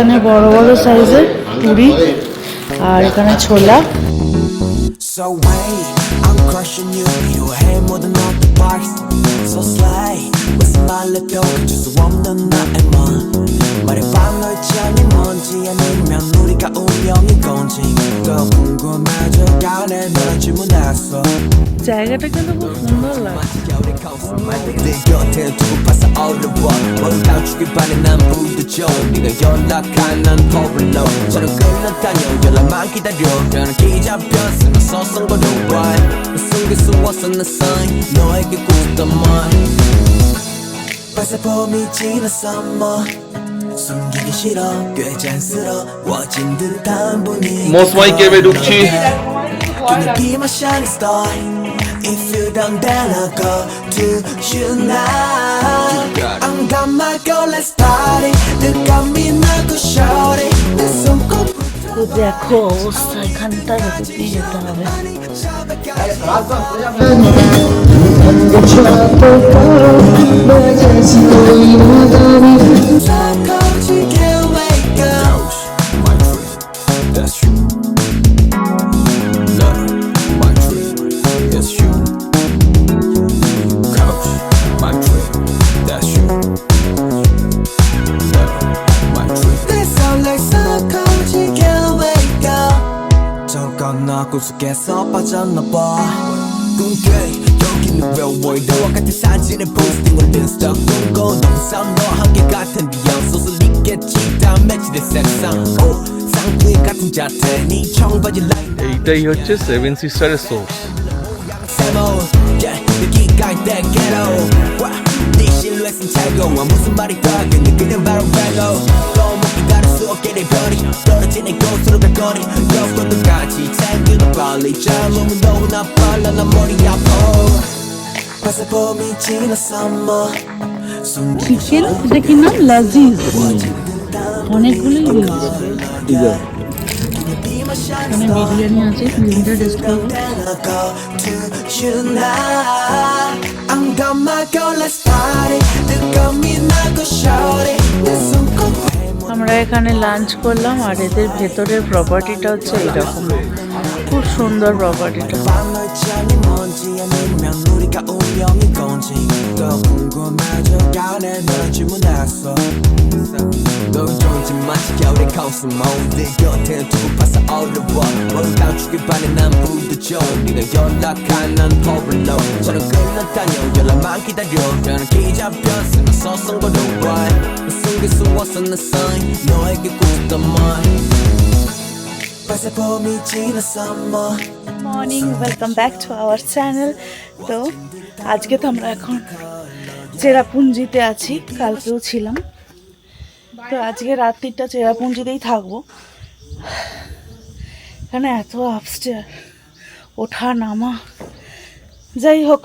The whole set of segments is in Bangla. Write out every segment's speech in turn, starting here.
এখানে বড় বড় সাইজের পুরি আর এখানে ছোলা So slay, with my lip, you're just one and not a month. 배짱이 뭔지 아니면 우리가 운명인 건지 또 궁금해져가 내 너란 질문했어. 제가 pegando profundo lá. 내 곁에 두고 봐서 어려워. 머리 감추기 바래 난 부딪혀 네가 연락한 난 포블로. 저는 끌려다녀 연락만 기다려. 나는 기자변스 난 서성거려. Why? 숨길 수 없어 너에게 굳었던 말 벌써 봄이 숨기기 싫어 꽤 잔스러워진 듯한 분위기 মৌসুমাই কেবে ঢুকছি Can you be my shining star? If you don't, then I'll go to you now. I'm done, my girl, let's party. Look at me, not go shorty. 내 손꼽 তো দেখো অবস্থা এখানটা দিয়ে যেতে হবে cold, 깨서 빠졌나봐 꿈깨 여기는 real world 너와 같은 사진에 포스팅을 인스타 꿈꿔 너무 삶 너와 함께 같은 비양 소설이 있겠지 다 매치된 세상 오, 쌍둥이 같은 자태 네 청바지 라인 এইটাই হচ্ছে সেভেন সিস্টারের সোর্স 세모 yeah, 느끼가 있대 ghetto 와, 네 실루엣은 차가워 무슨 말이 더 근데 그냥 바로 레고 너무 기다릴 수 없게 내 별이 떨어지는 곳으로 갈 거리 여권도 같이 챙기고 빨리 잠오면 너무나 빨라 난 머리 아파 벌써 봄이 지났어 চিকেন এটা কি নাম? লাজিজ। অনেকগুলোই রয়েছে। আমরা এখানে লাঞ্চ করলাম আর এদের ভেতরের প্রপার্টিটা হচ্ছে এরকম খুব সুন্দর প্রপার্টিটা 밤을 잠이 뭔지 아니면 우리가 운명인 건지 더 궁금해져 가네 널 질문했어 넌 좋은지 마치 겨울의 코스모 내 곁에 두고 파서 어려워 뭘 감추길 바래 난 부드져 네가 연락한 난 포블로 저런 끌려다녀 연락만 기다려 나는 기잡혔으면 서성거려 why 숨길 수 없어 내 sign 너에게 꼭 있던 말 벌써 봄이 지났어 뭐 morning welcome back to our channel তো আজকে তো আমরা এখন চেরাপুঞ্জিতে আছি, কালকেও ছিলাম। তো আজকে রাত্রিটা চেরাপুঞ্জিতেই থাকব। এখানে এত আপস্টেয়ার ওঠা, নামা। যাই হোক,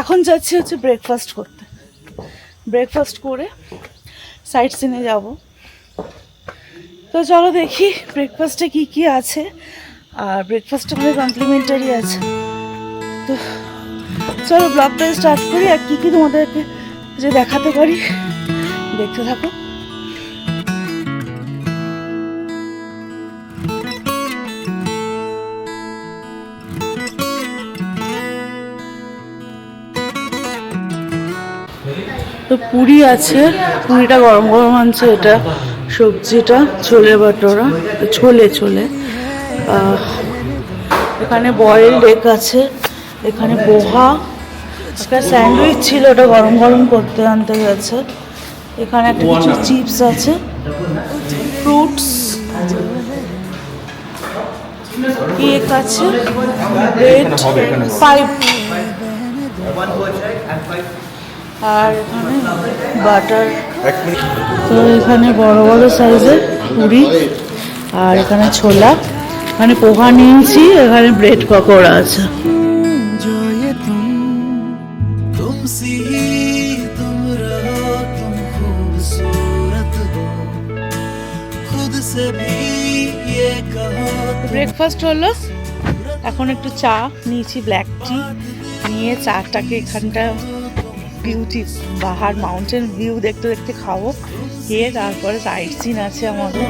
এখন যাচ্ছি হচ্ছে ব্রেকফাস্ট করতে। ব্রেকফাস্ট করে সাইট সিনে যাব। তো চলো দেখি ব্রেকফাস্টে কি কি আছে। আর ব্রেকফাস্টটা আমাদের কমপ্লিমেন্টারি আছে। তো চলো ব্লগটা স্টার্ট করি, আর কী কী তোমাদেরকে যে দেখাতে পারি, দেখতে থাকো। তো পুরি আছে, পুরিটা গরম গরম আনছে এটা। সবজিটা, ছোলে বাটোরা, ছোলে ছোলে। এখানে বয়েল এগ আছে, এখানে পোহা। একটা স্যান্ডউইচ ছিল, ওটা গরম গরম করতে আনতে গেছে। এখানে একটা কিছু চিপস আছে, ফ্রুটস। কেক আছে ব্রেড আর এখানে বাটার তো এখানে বড় বড় সাইজের পুরি আর এখানে ছোলা। এখানে পোহা নিয়েছি এখানে ব্রেড পকোড়া আছে। ব্রেকফাস্ট হলো এখন একটু চা নিয়েছি ব্ল্যাক টি নিয়ে চাটাকে এখানটা বিউটি পাহাড় মাউন্টেন ভিউ দেখতে দেখতে খাব। খেয়ে তারপরে সাইট সিন আছে আমাদের।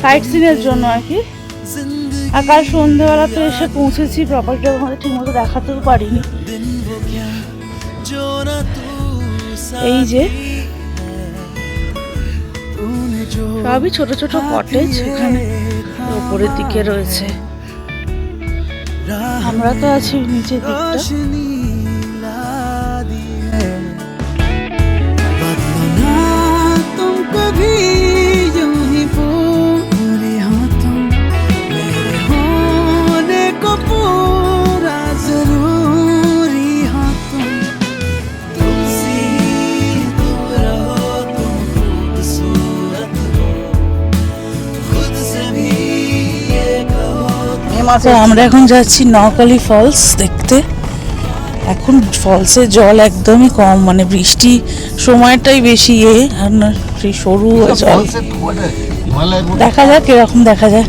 সাইট সিনের জন্য আর কি। আর কাল সন্ধ্যেবেলা তো এসে পৌঁছেছি প্রপার্টিটা ওখানে ঠিকমতো দেখাতেও পারিনি। এই যে, সবই ছোট ছোট কটেজ এখানে ওপরের দিকে রয়েছে। আমরা তো আছি নিচের দিকটা। তো আমরা এখন যাচ্ছি নকালি ফলস দেখতে। এখন ফলসে জল একদমই কম মানে বৃষ্টি সময়টাই বেশি এ আর না সেই সরু জল। দেখা যাক এরকম দেখা যায়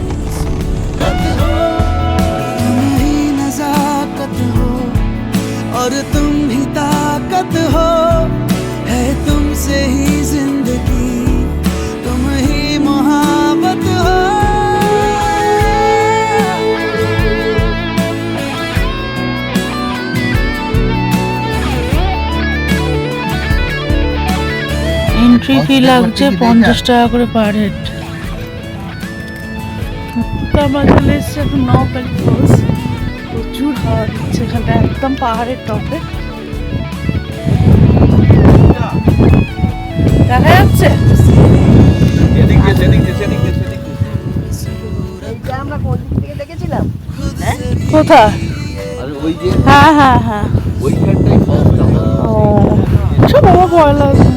ফি লাগছে? পঞ্চাশ টাকা করে পার হেড আমরা চলে এসেছি এখন নকালি ফলস প্রচুর হাওয়া দিচ্ছে এখানটা একদম পাহাড়ের টপে দেখা যাচ্ছে? কোথায়? হ্যাঁ হ্যাঁ হ্যাঁ। ও সব আমার ভয় লাগে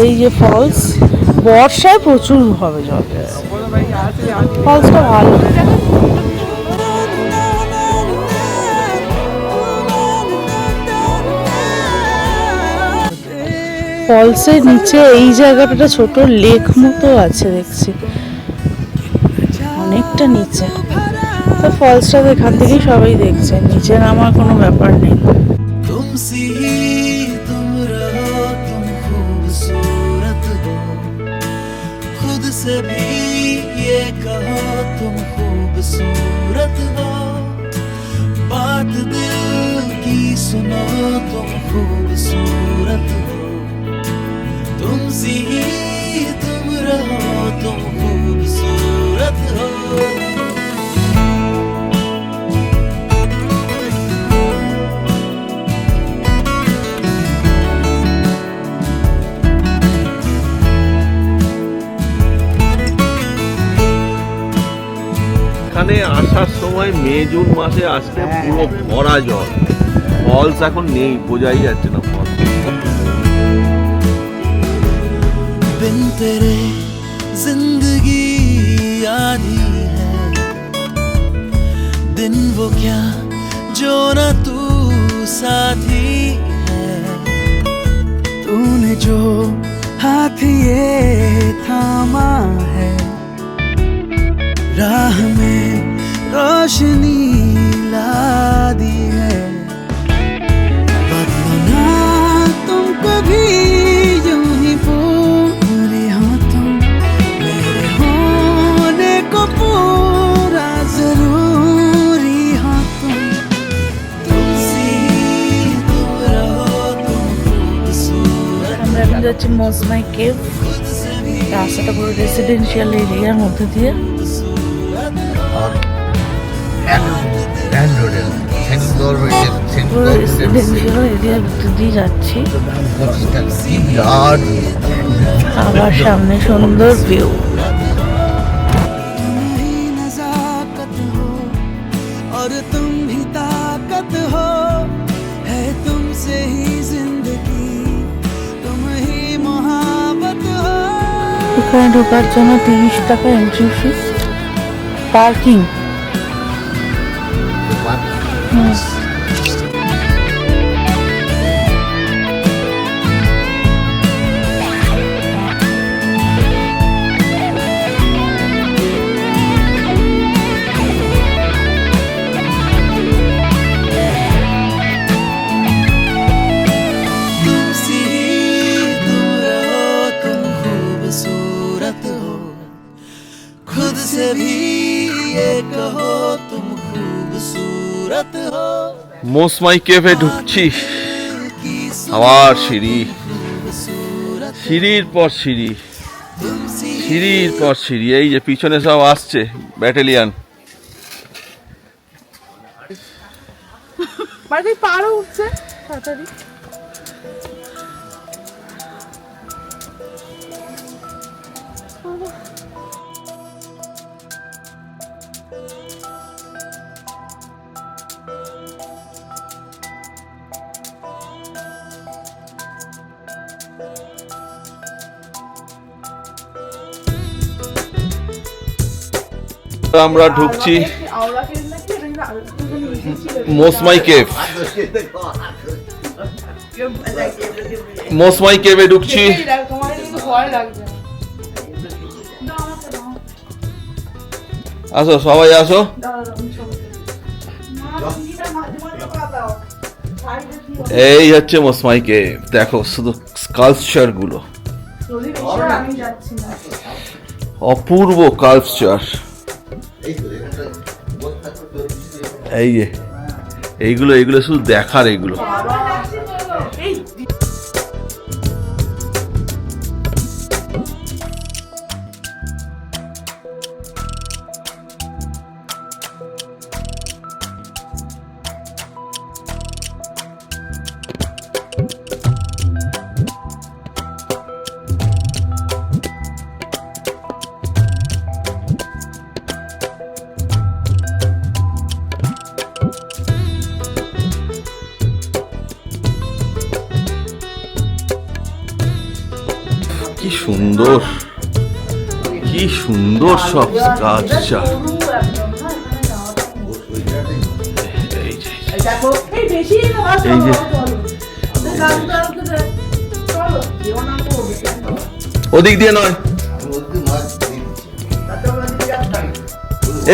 এই যে ফলস বর্ষায় প্রচুর হবে জল। ফলসটা ভালো। ফলসের নিচে এই জায়গাটা ছোট লেক মতো আছে দেখছি। অনেকটা নিচে। তো ফলসটা এখান থেকেই সবাই দেখছে, নিচে নামার কোনো ব্যাপার নেই। खूबसूरत हो तुमसे ही तुम रहो तुम खूबसूरत हो এখানে আসার সময় মে জুন মাসে আসলে পুরো ভরা জল ফলস এখন নেই বোঝাই যাচ্ছে না तेरे ज़िंदगी आधी है। दिन वो क्या जो न तू साथी है। तूने जो हाथ ये थामा है। राह में रोशनी ला হচ্ছে মজমাই কেভ। রাস্তাটা পুরো রেসিডেন্সিয়াল এরিয়ার মধ্যে দিয়ে। যাচ্ছি। আবার সামনে সুন্দর ভিউ এখানে ঢোকার জন্য তিরিশ টাকা এন্ট্রি ফি পার্কিং কহো তুম খুবসুরত হো মোসমাই কেভে ঢুকছি। আবার সিঁড়ি। সিঁড়ির পর সিঁড়ি। সিঁড়ির পর সিঁড়ি। এই যে পিছনে সব আসছে ব্যাটালিয়ান। পারো উঠছে তাড়াতাড়ি। আমরা ঢুকছি মোসমাই কেভ। মোসমাই কেভে ঢুকছি। আসো, সবাই আসো। এই হচ্ছে মোসমাই কেভ। দেখো, শুধু স্কালচারগুলো। অপূর্ব কালচার এই যে এইগুলো এইগুলো শুধু দেখার এইগুলো। সব কালচার এই যে। এই ওদিক দিয়ে নয়।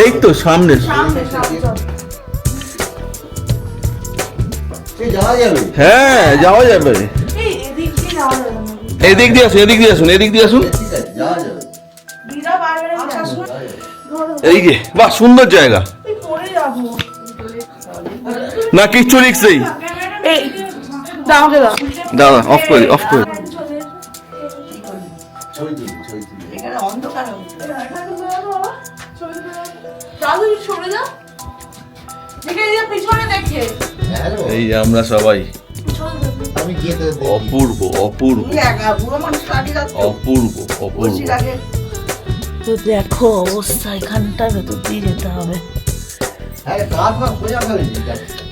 এই তো সামনে। হ্যাঁ যাওয়া যাবে। এদিক দিয়ে আসুন এদিক দিয়ে আসুন এদিক দিয়ে আসুন। যাওয়া যাবে। এই যে বাহ সুন্দর জায়গা। না কিচ্ছু রিক্স নেই। দাদা অফ করে অফ করে এই আমরা সবাই। অপূর্ব অপূর্ব। অপূর্ব অপূর্ব। তো দেখো অবস্থা এখানটা ভেতর দিয়ে যেতে হবে। কাজ না সোজা ফেলেছি কাজ আস্তে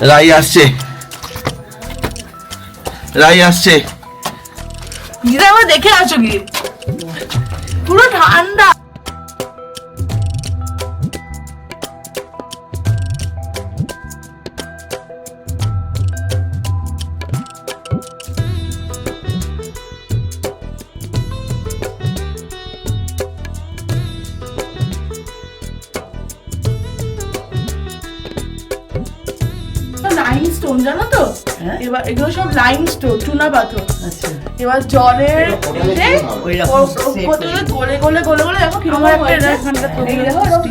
রাই আসছে। রাই আসছে। আমার দেখে আসো কি? পুরো ঠান্ডা লাইম স্টোন চুনা পাথর এবার জলের গলে গলে গলে গলে দেখো কীরকম একটা।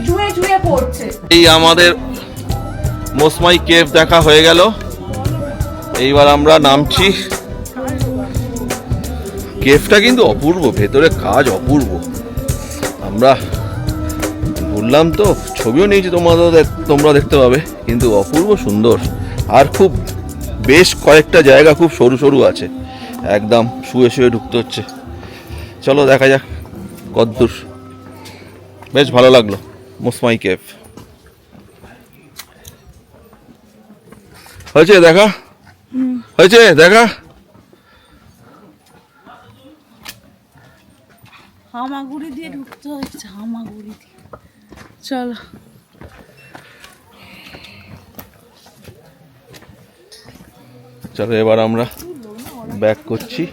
চুয়ে চুয়ে পড়ছে। এই আমাদের মোসমাই কেভ দেখা হয়ে গেল। এইবার আমরা নামছি। কেফটা কিন্তু অপূর্ব ভেতরে কাজ অপূর্ব। আমরা ঘুরলাম তো ছবিও নিয়েছি তোমাদের তোমরা দেখতে পাবে। কিন্তু অপূর্ব সুন্দর। আর খুব বেশ কয়েকটা জায়গা খুব সরু সরু আছে। একদম শুয়ে শুয়ে ঢুকতে হচ্ছে। চলো দেখা যাক, কদ্দূর। বেশ ভালো লাগল, মুসমাই কেফ। হয়েছে দেখা? হয়েছে দেখা? হামাগুড়ি দিয়ে ঢুকতে হচ্ছে হামাগুড়ি দিয়ে। চলো। চলো এবার আমরা ব্যাক করছি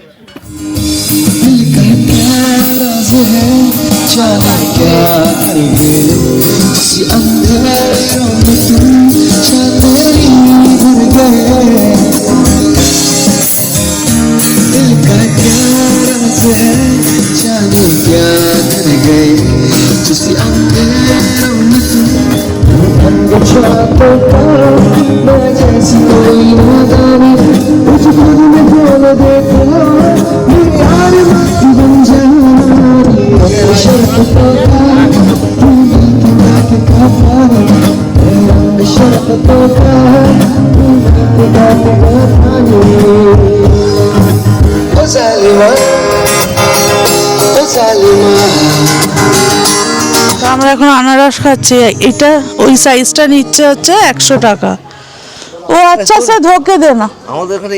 দশ খাচ্ছে এটা ওই সাইজটা নিচ্ছে হচ্ছে একশো টাকা। ও আচ্ছা সে ধোকে দে না। আমাদের এখানে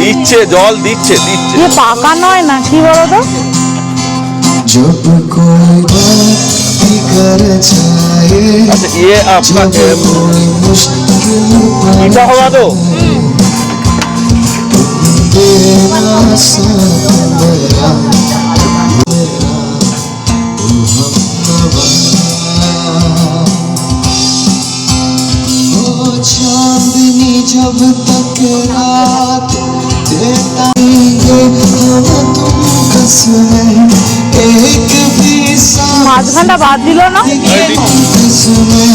দিচ্ছে জল দিচ্ছে দিচ্ছে। পাকা নয় না কি বলো তো? আচ্ছা, এটা হওয়া তো। जब तक रात देता हम तुम कसमें एक भी सांस बाद दिलो ना कसमें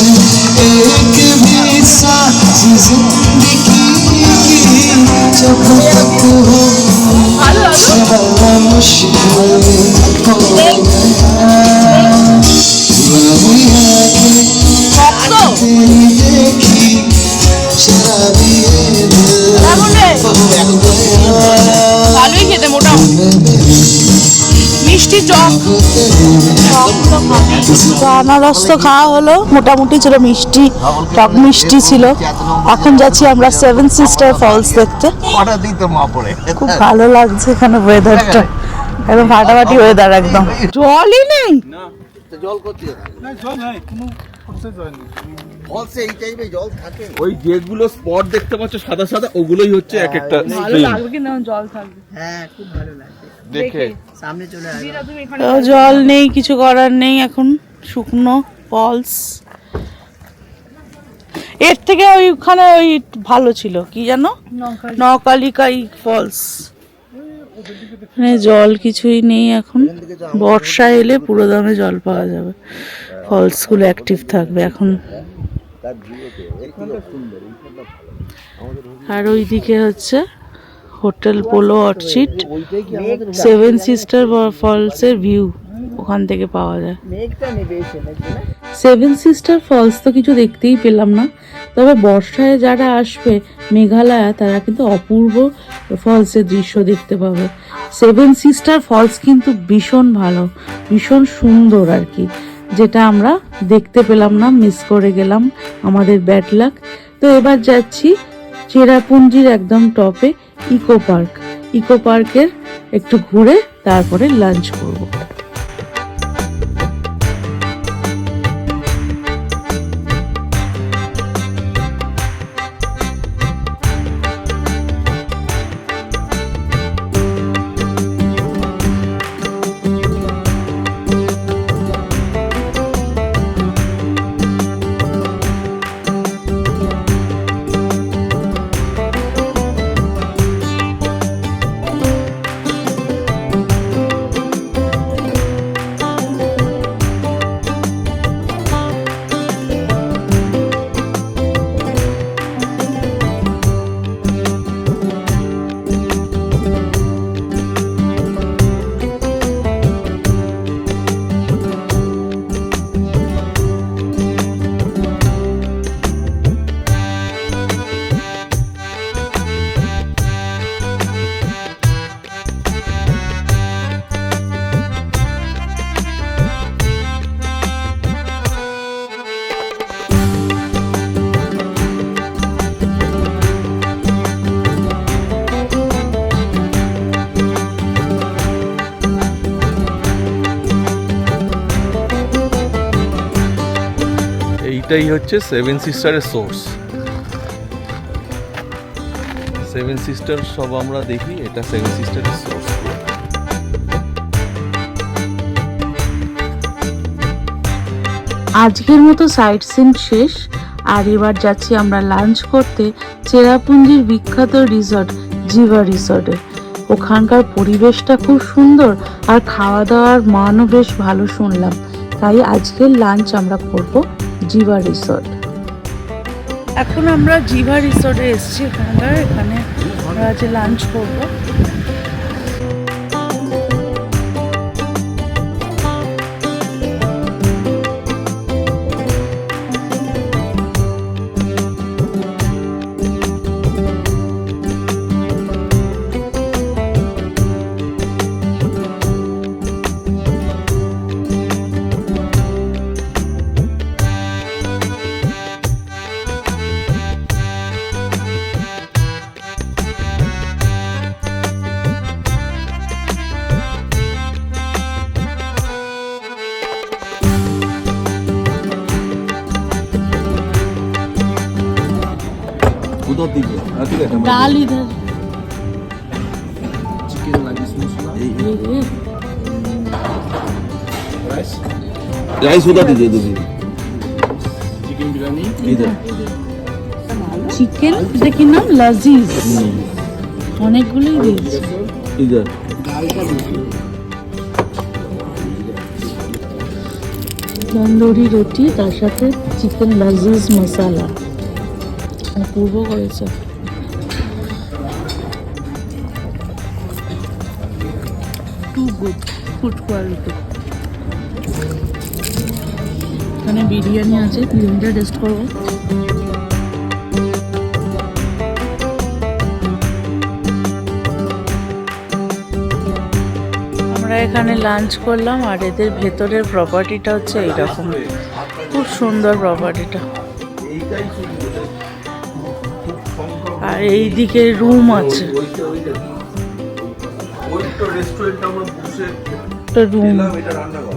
एक भी सांस जिंदगी की जब तक हो सवाल मुश्किल हो मेरी आगे तेरी देखी शराबी दिल हो गया মিষ্টি টক তো আনারস তো খাওয়া হলো মোটামুটি ছিল মিষ্টি টক মিষ্টি ছিল। এখন যাচ্ছি আমরা সেভেন সিস্টার ফলস দেখতে। খুব ভালো লাগছে এখানে ওয়েদারটা একদম ফাটাফাটি ওয়েদার একদম। জলই নেই। জল করতে ফলসে এই টাইপে জল থাকে। ওই যেগুলো স্পট দেখতে পাচ্ছ সাদা সাদা ওগুলোই হচ্ছে এক একটা ভালো লাগবে। কিন্তু জল থাকবে। হ্যাঁ খুব ভালো লাগছে দেখে সামনে চলে তো জল নেই কিছু করার নেই এখন শুকনো ফলস এর থেকে ওইখানে ওই ভালো ছিল কি জানো? নকালিকাই ফলস মানে জল কিছুই নেই এখন। বর্ষা এলে পুরো দামে জল পাওয়া যাবে। ফলসগুলো অ্যাক্টিভ থাকবে এখন। আর ওইদিকে হচ্ছে hotel Polo Orchid, seven sister ফলসের view ওখান থেকে পাওয়া যায়। সেভেন সিস্টার ফলস তো কিছু দেখতেই পেলাম না, তবে বর্ষায় যারা আসবে, মেঘালয়া, তারা কিন্তু অপূর্ব ফলসের দৃশ্য দেখতে পাবে। সেভেন সিস্টার ফলস কিন্তু ভীষণ ভালো, ভীষণ সুন্দর আর কি, যেটা আমরা দেখতে পেলাম না, মিস করে গেলাম, আমাদের ব্যাড লাক। তো এবার যাচ্ছি চেরাপুঞ্জির একদম টপে ইকো পার্ক। ইকো পার্কের একটু ঘুরে তারপরে লাঞ্চ করব। এইটাই হচ্ছে সেভেন সিস্টারের সোর্স সেভেন সিস্টার সব আমরা দেখি, এটা সেভেন সিস্টারের সোর্স আজকের মতো সাইট সিন শেষ, আর এবার যাচ্ছি আমরা লাঞ্চ করতে চেরাপুঞ্জির বিখ্যাত রিসর্ট জিভা রিসর্টে ওখানকার পরিবেশটা খুব সুন্দর, আর খাওয়া দাওয়ার মানও বেশ ভালো শুনলাম। তাই আজকের লাঞ্চ আমরা করব জিভা রিসর্ট। এখন আমরা জিভা রিসর্টে এসেছি এখানকার এখানে আমরা আজ লাঞ্চ করব। কোথার দিকে ঠিক আছে ডাল ইধার চিকেন লাগিস মশলা রাইস কোথা দিকে দিদি চিকেন বিরিয়ানি ইধার চিকেন দেখি নাম লাজিজ অনেকগুলোই দিয়েছে ইধার ডালটা বেশি তন্দুরি রুটি তার সাথে চিকেন লাজিজ মশালা অপূর্ব করেছে টু গুড ফুড কোয়ালিটি এখানে বিরিয়ানি আছে বিরিয়ানিটা টেস্ট করব আমরা এখানে লাঞ্চ করলাম আর এদের ভেতরের প্রপার্টিটা হচ্ছে এইরকম। খুব সুন্দর প্রপার্টিটা আর এইদিকে রুম আছে। রুম এটা রান্নাঘর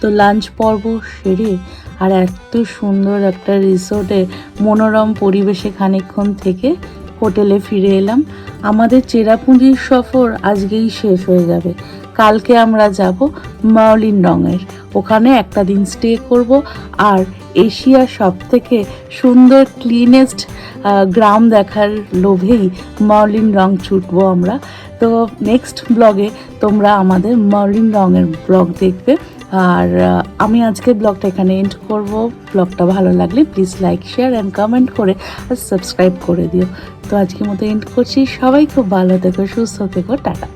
তো লাঞ্চ পর্ব সেরে আর এত সুন্দর একটা রিসোর্টে মনোরম পরিবেশে খানিকক্ষণ থেকে হোটেলে ফিরে এলাম। আমাদের চেরাপুঞ্জির সফর আজকেই শেষ হয়ে যাবে। কালকে আমরা যাব মাওলিন রঙের ওখানে একটা দিন স্টে করব আর এশিয়ার সব থেকে সুন্দর ক্লিনেস্ট গ্রাম দেখার লোভেই মাউলিন রং ছুটবো আমরা। তো নেক্সট ব্লগে তোমরা আমাদের মাওলিন রঙের ব্লগ দেখবে। আর আমি আজকে ব্লগটা এখানে এন্ড করব। ব্লগটা ভালো লাগলে please like share and comment করে আর সাবস্ক্রাইব করে দিও। তো আজকের মতো এন্ড করছি। সবাই খুব ভালো থেকো, সুস্থ থেকো, টাটা।